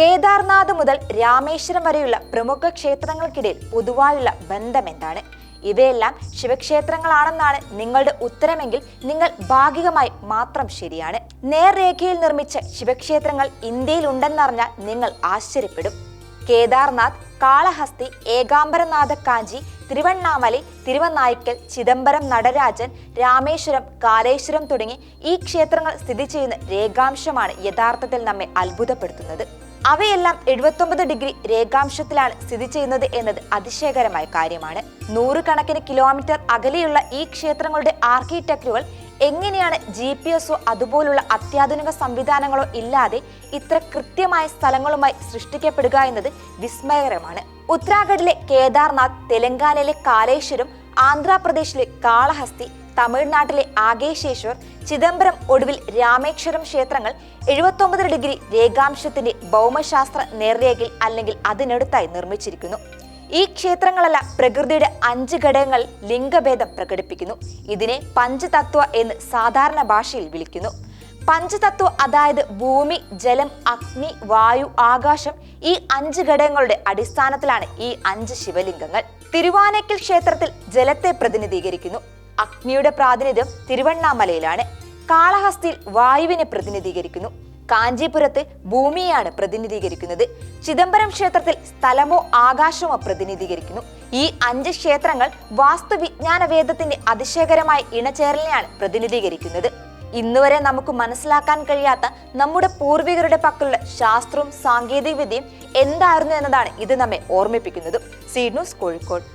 കേദാർനാഥ് മുതൽ രാമേശ്വരം വരെയുള്ള പ്രമുഖ ക്ഷേത്രങ്ങൾക്കിടയിൽ പൊതുവായുള്ള ബന്ധം എന്താണ് ഇവയെല്ലാം ശിവക്ഷേത്രങ്ങളാണെന്നാണ് നിങ്ങളുടെ ഉത്തരമെങ്കിൽ നിങ്ങൾ ഭാഗികമായി മാത്രം ശരിയാണ്. നേർരേഖയിൽ നിർമ്മിച്ച ശിവക്ഷേത്രങ്ങൾ ഇന്ത്യയിൽ ഉണ്ടെന്നറിഞ്ഞാൽ നിങ്ങൾ ആശ്ചര്യപ്പെടും. കേദാർനാഥ് കാളഹസ്തി ഏകാംബരനാഥ കാഞ്ചി തിരുവണ്ണാമലൈ തിരുവനായ്ക്കൽ ചിദംബരം നടരാജൻ രാമേശ്വരം കാലേശ്വരം തുടങ്ങി ഈ ക്ഷേത്രങ്ങൾ സ്ഥിതി ചെയ്യുന്ന രേഖാംശമാണ് യഥാർത്ഥത്തിൽ നമ്മെ അത്ഭുതപ്പെടുത്തുന്നത്. അവയെല്ലാം എഴുപത്തൊമ്പത് ഡിഗ്രി രേഖാംശത്തിലാണ് സ്ഥിതി ചെയ്യുന്നത് എന്നത് അതിശയകരമായ കാര്യമാണ്. നൂറുകണക്കിന് കിലോമീറ്റർ അകലെയുള്ള ഈ ക്ഷേത്രങ്ങളുടെ ആർക്കിടെക്റ്റുകൾ എങ്ങനെയാണ് ജി പി എസോ അതുപോലുള്ള അത്യാധുനിക സംവിധാനങ്ങളോ ഇല്ലാതെ ഇത്ര കൃത്യമായ സ്ഥലങ്ങളുമായി സൃഷ്ടിക്കപ്പെടുക എന്നത് വിസ്മയകരമാണ്. ഉത്തരാഖണ്ഡിലെ കേദാർനാഥ് തെലങ്കാനയിലെ കാലേശ്വരം ആന്ധ്രാപ്രദേശിലെ കാളഹസ്തി തമിഴ്നാട്ടിലെ ആകേശേശ്വർ ചിദംബരം ഒടുവിൽ രാമേശ്വരം ക്ഷേത്രങ്ങൾ എഴുപത്തൊമ്പത് ഡിഗ്രി രേഖാംശത്തിന്റെ ഭൗമശാസ്ത്ര നേർരേഖയിൽ അല്ലെങ്കിൽ അതിനടുത്തായി നിർമ്മിച്ചിരിക്കുന്നു. ഈ ക്ഷേത്രങ്ങളല്ല പ്രകൃതിയുടെ അഞ്ച് ഘടകങ്ങൾ ലിംഗഭേദം പ്രകടിപ്പിക്കുന്നു. ഇതിനെ പഞ്ചതത്വ എന്ന് സാധാരണ ഭാഷയിൽ വിളിക്കുന്നു. പഞ്ചതത്വ അതായത് ഭൂമി ജലം അഗ്നി വായു ആകാശം ഈ അഞ്ച് ഘടകങ്ങളുടെ അടിസ്ഥാനത്തിലാണ് ഈ അഞ്ച് ശിവലിംഗങ്ങൾ. തിരുവാനക്കൽ ക്ഷേത്രത്തിൽ ജലത്തെ പ്രതിനിധീകരിക്കുന്നു. അഗ്നിയുടെ പ്രാതിനിധ്യം തിരുവണ്ണാമലയിലാണ്. കാളഹസ്തിയിൽ വായുവിനെ പ്രതിനിധീകരിക്കുന്നു. കാഞ്ചീപുരത്ത് ഭൂമിയാണ് പ്രതിനിധീകരിക്കുന്നത്. ചിദംബരം ക്ഷേത്രത്തിൽ സ്ഥലമോ ആകാശമോ പ്രതിനിധീകരിക്കുന്നു. ഈ അഞ്ച് ക്ഷേത്രങ്ങൾ വാസ്തുവിജ്ഞാന വേദത്തിന്റെ അതിശയകരമായ ഇണചേരലിനെയാണ് പ്രതിനിധീകരിക്കുന്നത്. ഇന്നുവരെ നമുക്ക് മനസ്സിലാക്കാൻ കഴിയാത്ത നമ്മുടെ പൂർവികരുടെ പക്കലുള്ള ശാസ്ത്രവും സാങ്കേതിക വിദ്യയും എന്തായിരുന്നു എന്നതാണ് ഇത് നമ്മെ ഓർമ്മിപ്പിക്കുന്നത്. Seed news Kozhikode.